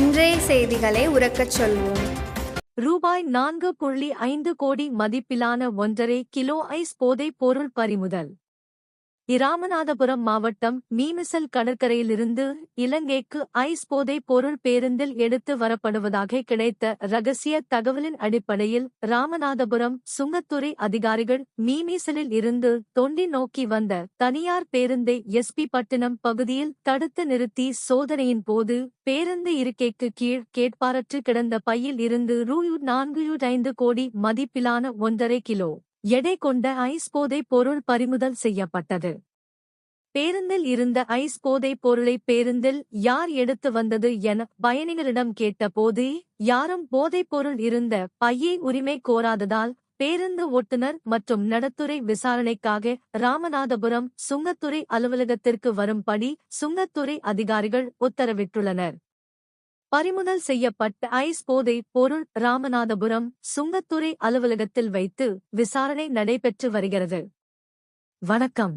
இன்றைய செய்திகளை உறக்கச் சொல்வோம். ரூபாய் நான்கு புள்ளி ஐந்து கோடி மதிப்பிலான ஒன்றரை கிலோ ஐஸ் போதைப் பொருள் பறிமுதல். இராமநாதபுரம் மாவட்டம் மீமிசல் கடற்கரையிலிருந்து இலங்கைக்கு ஐஸ் போதைப் பொருள் பேருந்தில் எடுத்து வரப்படுவதாக கிடைத்த ரகசிய தகவலின் அடிப்படையில் ராமநாதபுரம் சுங்கத்துறை அதிகாரிகள் மீமிசலில் இருந்து தொண்டி நோக்கி வந்த தனியார் பேருந்தை எஸ்பி பட்டினம் பகுதியில் தடுத்து நிறுத்தி சோதனையின் போது பேருந்து இருக்கைக்கு கீழ் கேட்பாரற்று கிடந்த பையில் இருந்து ரூ நான்கு ஐந்து கோடி மதிப்பிலான ஒன்றரை கிலோ எடை கொண்ட ஐஸ் போதை பொருள் பறிமுதல் செய்யப்பட்டது. பேருந்தில் இருந்த ஐஸ் போதைப் பொருளை பேருந்தில் யார் எடுத்து வந்தது என பயணிகளிடம் கேட்டபோது யாரும் போதைப் பொருள் இருந்த பையை உரிமை கோராததால் பேருந்து ஓட்டுநர் மற்றும் நடத்துறை விசாரணைக்காக ராமநாதபுரம் சுங்கத்துறை அலுவலகத்திற்கு வரும்படி சுங்கத்துறை அதிகாரிகள் உத்தரவிட்டுள்ளனர். பறிமுதல் செய்யப்பட்ட ஐஸ் போதை பொருள் ராமநாதபுரம் சுங்கத்துறை அலுவலகத்தில் வைத்து விசாரணை நடைபெற்று வருகிறது. வணக்கம்.